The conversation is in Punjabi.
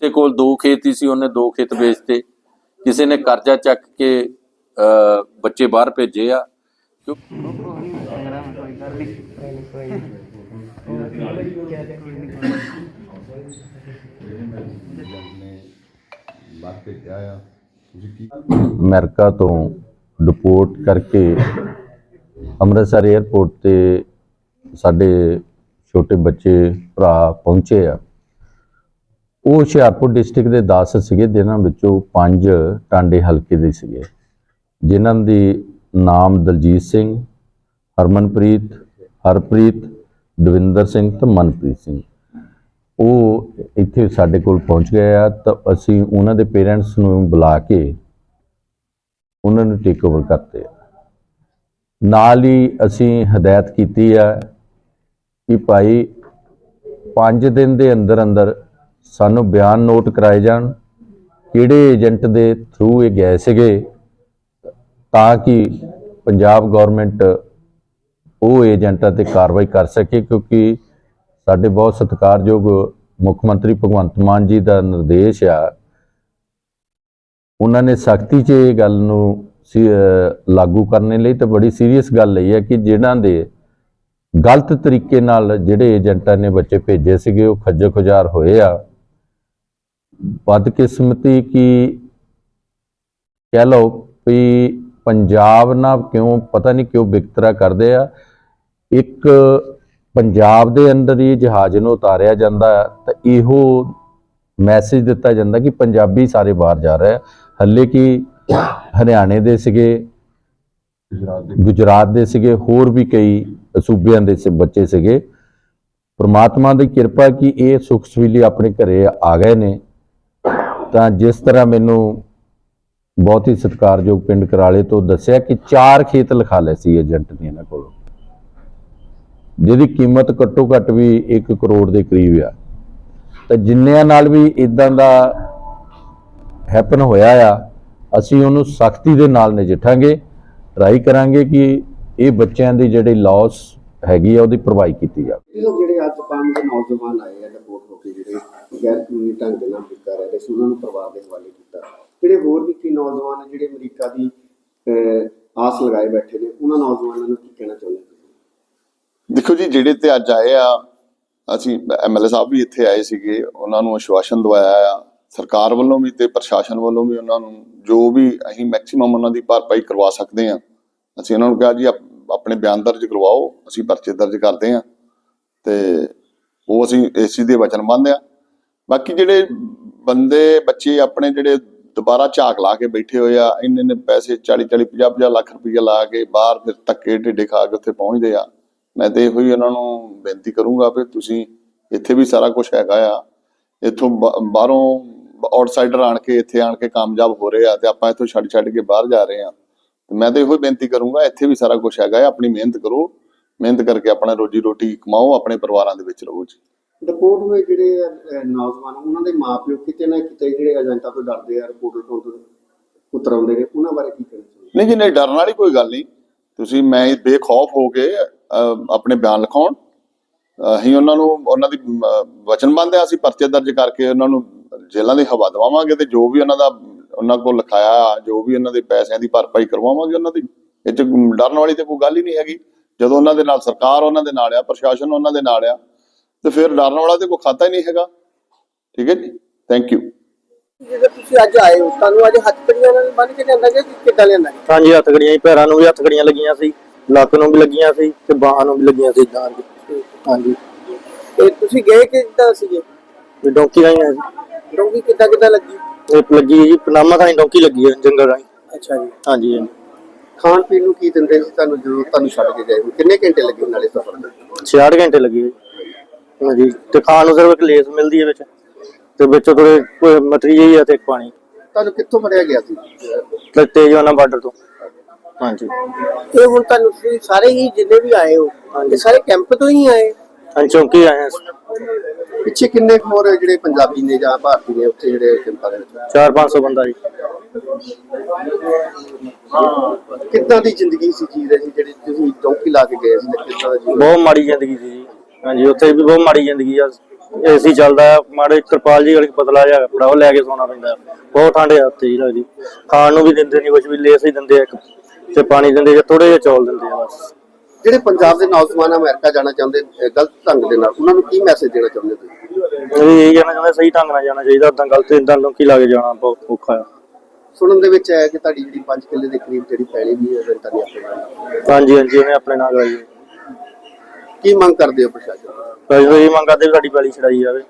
ਤੇ ਕੋਲ ਦੋ ਖੇਤ ਹੀ ਸੀ, ਉਹਨੇ ਦੋ ਖੇਤ ਵੇਚਤੇ। ਕਿਸੇ ਨੇ ਕਰਜ਼ਾ ਚੱਕ ਕੇ ਬੱਚੇ ਬਾਹਰ ਭੇਜੇ ਆ। ਕਿਉਂ- ਅਮਰੀਕਾ ਤੋਂ ਡਿਪੋਰਟ ਕਰਕੇ ਅੰਮ੍ਰਿਤਸਰ 에ਅਰਪੋਰਟ ਤੇ ਸਾਡੇ ਛੋਟੇ ਬੱਚੇ, ਭਰਾ ਪਹੁੰਚੇ ਆ। ਉਹ ਹੁਸ਼ਿਆਰਪੁਰ ਡਿਸਟ੍ਰਿਕਟ ਦੇ 10 ਸੀਗੇ, ਜਿਨ੍ਹਾਂ ਵਿੱਚੋਂ 5 ਟਾਂਡੇ ਹਲਕੇ ਦੇ ਸੀਗੇ। ਜਿਨ੍ਹਾਂ ਦੀ ਨਾਮ ਦਲਜੀਤ ਸਿੰਘ, ਹਰਮਨਪ੍ਰੀਤ, ਹਰਪ੍ਰੀਤ, ਦਵਿੰਦਰ ਸਿੰਘ ਤੇ ਮਨਪ੍ਰੀਤ ਸਿੰਘ। ਉਹ ਇੱਥੇ ਸਾਡੇ ਕੋਲ ਪਹੁੰਚ ਗਏ ਆ ਤਾਂ ਅਸੀਂ ਉਹਨਾਂ ਦੇ ਪੇਰੈਂਟਸ ਨੂੰ ਬੁਲਾ ਕੇ ਉਹਨਾਂ ਨੂੰ ਟੇਕ ਓਵਰ ਕਰਤੇ ਆ। ਨਾਲ ਹੀ ਅਸੀਂ ਹਦਾਇਤ ਕੀਤੀ ਆ ਕਿ ਭਾਈ 5 ਦਿਨ ਦੇ ਅੰਦਰ ਅੰਦਰ ਸਾਨੂੰ ਬਿਆਨ ਨੋਟ ਕਰਾਏ ਜਾਣ ਕਿਹੜੇ ਏਜੰਟ ਦੇ ਥਰੂ ਇਹ ਗਏ ਸੀਗੇ ਤਾਂ ਕਿ ਪੰਜਾਬ ਗਵਰਨਮੈਂਟ ਉਹ ਏਜੰਟਾਂ ਤੇ ਕਾਰਵਾਈ ਕਰ ਸਕੇ, ਕਿਉਂਕਿ ਸਾਡੇ ਬਹੁਤ ਸਤਿਕਾਰਯੋਗ ਮੁੱਖ ਮੰਤਰੀ ਭਗਵੰਤ ਮਾਨ ਜੀ ਦਾ ਨਿਰਦੇਸ਼ ਆ। ਉਹਨਾਂ ਨੇ ਸਖਤੀ 'ਚ ਇਹ ਗੱਲ ਨੂੰ ਸੀ- ਲਾਗੂ ਕਰਨ ਲਈ ਤਾਂ ਬੜੀ ਸੀਰੀਅਸ ਗੱਲ ਲਈ ਹੈ ਕਿ ਜਿਨ੍ਹਾਂ ਦੇ ਗਲਤ ਤਰੀਕੇ ਨਾਲ ਜਿਹੜੇ ਏਜੰਟਾਂ ਨੇ ਬੱਚੇ ਭੇਜੇ ਸੀਗੇ, ਉਹ ਖੱਜਲ ਖੁਜਾਰ ਹੋਏ ਆ। ਬਦਕਿਸਮਤੀ ਕੀ ਕਹਿ ਲਓ ਵੀ ਪੰਜਾਬ ਨਾਲ ਕਿਉਂ ਪਤਾ ਨਹੀਂ ਕਿਉਂ ਵਿਤਕਰਾ ਕਰਦੇ ਆ। ਇੱਕ ਪੰਜਾਬ ਦੇ ਅੰਦਰ ਹੀ ਜਹਾਜ਼ ਨੂੰ ਉਤਾਰਿਆ ਜਾਂਦਾ ਤਾਂ ਇਹੋ ਮੈਸੇਜ ਦਿੱਤਾ ਜਾਂਦਾ ਕਿ ਪੰਜਾਬੀ ਸਾਰੇ ਬਾਹਰ ਜਾ ਰਹੇ ਹੱਲੇ ਕਿ ਹਰਿਆਣੇ ਦੇ ਸੀਗੇ ਗੁਜਰਾਤ ਦੇ। ਸੀਗੇ ਹੋਰ ਵੀ ਕਈ ਸੂਬਿਆਂ ਦੇ ਸੀ ਬੱਚੇ ਸੀਗੇ। ਪ੍ਰਮਾਤਮਾ ਦੀ ਕਿਰਪਾ ਕਿ ਇਹ ਸੁਖ ਸਵੀਲੀ ਆਪਣੇ ਘਰੇ ਆ ਗਏ ਨੇ। ਤਾਂ ਜਿਸ ਤਰ੍ਹਾਂ ਮੈਨੂੰ ਬਹੁਤ ਹੀ ਸਤਿਕਾਰਯੋਗ ਪਿੰਡ ਕਰਾਲੇ ਤੋਂ ਦੱਸਿਆ ਕਿ ਚਾਰ ਖੇਤ ਲਿਖਾ ਲਏ ਸੀ ਏਜੰਟ ਨੇ ਇਹਨਾਂ ਕੋਲੋਂ। ਜਿਹਦੀ ਕੀਮਤ ਘੱਟੋ ਘੱਟ ਵੀ 1 ਕਰੋੜ ਦੇ ਕਰੀਬ ਆ। ਤਾਂ ਜਿੰਨਿਆਂ ਨਾਲ ਵੀ ਇਦਾਂ ਦਾ ਹੈਪਨ ਹੋਇਆ ਆ, ਅਸੀਂ ਉਹਨੂੰ ਸਖਤੀ ਦੇ ਨਾਲ ਨਜਿੱਠਾਂਗੇ ਟਰਾਈ ਕਰਾਂਗੇ ਕਿ ਇਹ ਬੱਚਿਆਂ ਦੀ ਜਿਹੜੀ ਲਾਸ ਹੈਗੀ ਆ ਉਹਦੀ ਭਰਵਾਈ ਕੀਤੀ ਜਾਵੇ। ਇਹ ਜਿਹੜੇ ਅੱਜ ਪੰਜ ਨੌਜਵਾਨ ਆਏ ਆ ਰਿਪੋਰਟ ਹੋ ਕੇ ਜਿਹੜੇ ਗੈਰ ਕਾਨੂੰਨੀ ਢੰਗ ਦੇ ਨਾਲ ਅਮਰੀਕਾ ਰਹਿ ਸੀ ਉਹਨਾਂ ਨੂੰ ਪਰਿਵਾਰ ਦੇ ਹਵਾਲੇ ਕੀਤਾ। ਜਿਹੜੇ ਹੋਰ ਵੀ ਕਈ ਨੌਜਵਾਨ ਜਿਹੜੇ ਅਮਰੀਕਾ ਦੀ ਆਸ ਲਗਾਏ ਬੈਠੇ ਨੇ ਉਹਨਾਂ ਨੌਜਵਾਨਾਂ ਨੂੰ ਕੀ ਕਹਿਣਾ ਚਾਹੁੰਦੇ ਹੋ ਦੇਖੋ ਜੀ ਜਿਹੜੇ ਤੇ ਅੱਜ ਆਏ ਆ ਅਸੀਂ ਐਮਐਲਏ ਸਾਹਿਬ ਵੀ ਇੱਥੇ ਆਏ ਸੀਗੇ ਉਹਨਾਂ ਨੂੰ ਆਸ਼ਵਾਸਨ ਦਵਾਇਆ ਆ। ਸਰਕਾਰ ਵੱਲੋਂ ਵੀ ਤੇ ਪ੍ਰਸ਼ਾਸਨ ਵੱਲੋਂ ਵੀ ਉਹਨਾਂ ਨੂੰ ਜੋ ਵੀ ਅਸੀਂ ਮੈਕਸਿਮਮ ਉਹਨਾਂ ਦੀ ਭਰਪਾਈ ਕਰਵਾ ਸਕਦੇ ਆ। ਅਸੀਂ ਉਹਨਾਂ ਨੂੰ ਕਿਹਾ ਜੀ ਆਪਣੇ ਬਿਆਨ ਦਰਜ ਕਰਵਾਓ, ਅਸੀਂ ਪਰਚੇ ਦਰਜ ਕਰਦੇ ਆ ਤੇ ਉਹ ਅਸੀਂ ਇਸ ਚੀਜ਼ ਦੇ ਵਚਨਬੰਦ ਆ ਬਾਕੀ ਜਿਹੜੇ ਬੰਦੇ, ਬੱਚੇ ਆਪਣੇ ਜਿਹੜੇ ਦੁਬਾਰਾ ਝਾਕ ਲਾ ਕੇ ਬੈਠੇ ਹੋਏ ਆ, ਇੰਨੇ ਨੇ ਪੈਸੇ 40 40 50 50 ਲੱਖ ਰੁਪਏ ਲਾ ਕੇ ਬਾਹਰ ਫਿਰ ਧੱਕੇ ਢਿੱਡੇ ਖਾ ਕੇ ਉੱਥੇ ਪਹੁੰਚਦੇ ਆ। ਮੈਂ ਤੇ ਇਹੋ ਹੀ ਉਹਨਾਂ ਨੂੰ ਬੇਨਤੀ ਕਰੂੰਗਾ ਵੀ ਤੁਸੀਂ ਇੱਥੇ ਵੀ ਸਾਰਾ ਕੁਝ ਹੈਗਾ ਆ। ਇੱਥੋਂ ਬਾ- ਬਾਹਰੋਂ ਆਊਟਸਾਈਡਰ ਆਣ ਕੇ ਇੱਥੇ ਆਣ ਕੇ ਕਾਮਯਾਬ ਹੋ ਰਹੇ ਆ ਤੇ ਆਪਾਂ ਇੱਥੋਂ ਛੱਡ ਛੱਡ ਕੇ ਬਾਹਰ ਜਾ ਰਹੇ ਆ। ਤੇ ਮੈਂ ਤੇ ਇਹੋ ਹੀ ਬੇਨਤੀ ਕਰੂੰਗਾ ਇੱਥੇ ਵੀ ਸਾਰਾ ਕੁਝ ਹੈਗਾ ਆ ਆਪਣੀ ਮਿਹਨਤ ਕਰੋ ਮਿਹਨਤ ਕਰਕੇ ਆਪਣਾ ਰੋਜੀ ਰੋਟੀ ਕਮਾਓ ਆਪਣੇ ਪਰਿਵਾਰਾਂ ਦੇ ਵਿੱਚ ਰਹੋ ਜੀ। ਰਿਪੋਰਟ ਹੋਏ ਜਿਹੜੇ ਨੌਜਵਾਨ ਆ, ਉਹਨਾਂ ਦੇ ਮਾਪਿਓ ਕਿਤੇ ਨਾ ਕਿਤੇ ਜਿਹੜੇ ਏਜੰਟਾਂ ਤੋਂ ਡਰਦੇ ਆ ਰਿਪੋਰਟ ਤੋਂ ਉਤਰਾਉਂਦੇ ਨੇ ਉਹਨਾਂ ਬਾਰੇ ਕੀ ਕਹਿਣਾ ਨਹੀਂ ਜੀ ਨਹੀਂ ਡਰਨ ਵਾਲੀ ਕੋਈ ਗੱਲ ਨਹੀਂ। ਤੁਸੀਂ ਮੈਂ ਬੇਖੌਫ ਹੋ ਕੇ ਆਪਣੇ ਬਿਆਨ ਲਿਖਾਉਣ ਅਸੀਂ ਉਹਨਾਂ ਨੂੰ ਉਹਨਾਂ ਦੀ ਅਮ, ਵਚਨਬੰਧ ਹੈ ਅਸੀਂ ਪਰਚੇ ਦਰਜ ਕਰਕੇ ਉਹਨਾਂ ਨੂੰ ਜੇਲ੍ਹਾਂ ਦੀ ਹਵਾ ਦਵਾਵਾਂਗੇ ਤੇ ਜੋ ਵੀ ਉਹਨਾਂ ਦਾ ਉਹਨਾਂ ਕੋਲ ਲਿਖਾਇਆ ਜੋ ਵੀ ਉਹਨਾਂ ਦੇ ਪੈਸਿਆਂ ਦੀ ਭਰਪਾਈ ਕਰਵਾਵਾਂਗੇ ਉਹਨਾਂ ਦੀ। ਇਹ 'ਚ ਡਰਨ ਵਾਲੀ ਤੇ ਕੋਈ ਗੱਲ ਹੀ ਨਹੀਂ ਹੈਗੀ। ਜਦੋਂ ਉਹਨਾਂ ਦੇ ਨਾਲ ਸਰਕਾਰ ਉਹਨਾਂ ਦੇ ਨਾਲ ਆ ਪ੍ਰਸ਼ਾਸਨ ਉਹਨਾਂ ਦੇ ਨਾਲ ਆ ਤੇ ਫਿਰ ਡਰਨ ਵਾਲਾ ਤੇ ਕੋਈ ਖਾਤਾ ਹੀ ਨਹੀਂ ਹੈਗਾ। ਠੀਕ ਹੈ ਜੀ? ਥੈਂਕ ਯੂ ਜਦੋਂ ਤੁਸੀਂ ਅੱਜ ਆਏ ਹੋ ਤੁਹਾਨੂੰ ਅੱਜ ਹੱਥ ਕੜੀਆਂ ਨਾਲ ਬੰਨ ਕੇ ਲਿਆਂਦਾ ਗਿਆ ਕਿ ਕਿੱਦਾਂ ਲਿਆਂਦਾ? ਹਾਂਜੀ ਹੱਥ ਗੜੀਆਂ ਪੈਰਾਂ ਨੂੰ ਵੀ ਹੱਥ ਗੜੀਆਂ ਲੱਗੀਆਂ ਸੀ ਲੱਕ ਨੂੰ ਵੀ ਲੱਗੀਆਂ ਸੀ ਤੇ ਬਾਹਾਂ ਨੂੰ ਵੀ ਲੱਗੀਆਂ ਸੀ ਇਦਾਂ ਹਾਂਜੀ ਹਾਂਜੀ। ਤੇ ਤੁਸੀਂ ਗਏ ਕਿੱਦਾਂ ਸੀਗੇ? ਤੇ ਡੌਂਕੀ ਰਾਹੀਂ ਆਏ ਸੀ। ਡੋਂਗੀ ਕਿੱਦਾਂ ਕਿੱਦਾਂ ਲੱਗੀ? ਇਹ ਲੱਗੀ ਹੈ ਜੀ ਪਨਾਮਾ ਥਾਂ ਡੌਂਕੀ ਲੱਗੀ ਹੈ ਜੰਗਲ ਰਾਹੀਂ। ਅੱਛਾ ਜੀ। ਹਾਂਜੀ ਹਾਂਜੀ। ਖਾਣ ਪੀਣ ਨੂੰ ਕੀ ਦਿੰਦੇ ਸੀ? ਤੁਹਾਨੂੰ ਜਦੋਂ ਤੁਹਾਨੂੰ ਛੱਡ ਕੇ ਗਏ। ਹੋ? ਕਿੰਨੇ ਘੰਟੇ ਲੱਗੇ ਨਾਲੇ ਸਫ਼ਰ ਦੇ 66 ਘੰਟੇ ਲੱਗੇ ਹੈ ਜੀ। ਹਾਂਜੀ ਤੇ ਖਾਣ ਨੂੰ ਸਿਰਫ ਇੱਕ ਲੇਸ ਮਿਲਦੀ ਹੈ ਵਿੱਚ। ਤੇ ਵਿੱਚ ਥੋੜੇ ਮਟਰੀ ਜਿਹੀ ਆ ਤੇ ਇੱਕ ਪਾਣੀ। ਤੁਹਾਨੂੰ ਕਿੱਥੋਂ ਫੜਿਆ ਗਿਆ ਸੀ? ਤੇ ਤੇਜਵਾਨਾ ਬਾਰਡਰ ਤੋਂ। ਹਾਂਜੀ। ਇਹ ਹੁਣ ਤੁਹਾਨੂੰ ਤੁਸੀਂ ਸਾਰੇ ਹੀ ਜਿੰਨੇ ਵੀ ਆਏ ਹੋ ਇਹ ਸਾਰੇ ਕੈਂਪ ਤੋਂ ਹੀ ਆਏ? ਹਾਂਜੀ ਚੌਂਕੀ ਆਏ ਹਾਂ ਪਿੱਛੇ ਕਿੰਨੇ ਕੁ ਹੋਰ ਜਿਹੜੇ ਪੰਜਾਬੀ ਨੇ ਜਾਂ ਭਾਰਤੀ ਨੇ ਉੱਥੇ ਜਿਹੜੇ ਕੈਂਪਾਂ ਦੇ ਵਿੱਚ? 4-500 ਬੰਦਾ ਜੀ। ਕਿੱਦਾਂ ਦੀ ਜ਼ਿੰਦਗੀ ਸੀ ਜੀ ਰਹੀ ਜਿਹੜੀ ਤੁਸੀਂ ਚੌਕੀ ਲਾ ਕੇ ਗਏ ਸੀ ਤੇ ਕਿੱਦਾਂ ਦਾ ਜੀਵਨ? ਬਹੁਤ ਮਾੜੀ ਜ਼ਿੰਦਗੀ ਸੀ ਜੀ। ਹਾਂਜੀ ਉੱਥੇ ਵੀ ਬਹੁਤ ਮਾੜੀ ਜ਼ਿੰਦਗੀ ਆ। ਏਸੀ ਚੱਲਦਾ ਹੈ, ਮਾੜੇ ਤਰਪਾਲ ਜੀ ਵਾਲੀ ਪਤਲਾ ਜਿਹਾ ਕੱਪੜਾ ਉਹ ਲੈ ਕੇ ਸੌਣਾ ਪੈਂਦਾ ਹੈ। ਬਹੁਤ ਠੰਡ ਆ ਉੱਥੇ ਜੀ ਲੱਗਦੀ। ਖਾਣ ਨੂੰ ਵੀ ਦਿੰਦੇ ਨਹੀਂ ਕੁਝ ਵੀ ਲੇਸ ਹੀ ਦਿੰਦੇ ਆ ਇੱਕ। ਤੇ ਪਾਣੀ ਦਿੰਦੇ ਜਾਂ ਥੋੜੇ ਜਿਹਾ ਚੌਲ ਦਿੰਦੇ ਆ ਬਸ। ਜਿਹੜੇ ਪੰਜਾਬ ਦੇ ਨੌਜਵਾਨ ਅਮਰੀਕਾ ਜਾਣਾ ਚਾਹੁੰਦੇ ਗਲਤ ਢੰਗ ਦੇ ਨਾਲ ਉਹਨਾਂ ਨੂੰ ਕੀ ਮੈਸੇਜ ਦੇਣਾ ਚਾਹੁੰਦੇ ਤੁਸੀਂ? ਇਹ ਇਹ ਕਹਿਣਾ ਚਾਹੁੰਦੇ ਸਹੀ ਢੰਗ ਨਾਲ ਜਾਣਾ ਚਾਹੀਦਾ ਉਦਾਂ ਗਲਤ ਇਦਾਂ ਲੋਕੀ ਲਾ ਕੇ ਜਾਣਾ ਬਹੁਤ ਔਖਾ ਆ। ਸੁਣਨ ਦੇ ਵਿੱਚ ਆਇਆ ਕਿ ਤੁਹਾਡੀ ਜਿਹੜੀ 5 ਕਿੱਲੇ ਦੇ ਕਰੀਬ ਜਿਹੜੀ ਪੈਲੀ ਵੀ ਹੈ ਰੈਂਟਾ ਨੇ ਆਪਣੇ ਨਾਲ ਹਾਂਜੀ ਹਾਂਜੀ ਉਹਨੇ ਆਪਣੇ ਨਾਲ ਹੈ। ਕੀ ਮੰਗ ਕਰਦੇ ਹੋ ਪ੍ਰਸ਼ਾਸਨ ਤਾਂ? ਇਹ ਮੰਗ ਕਰਦੇ ਵੀ ਸਾਡੀ ਪੈਲੀ ਛੜਾਈ ਜਾਵੇ।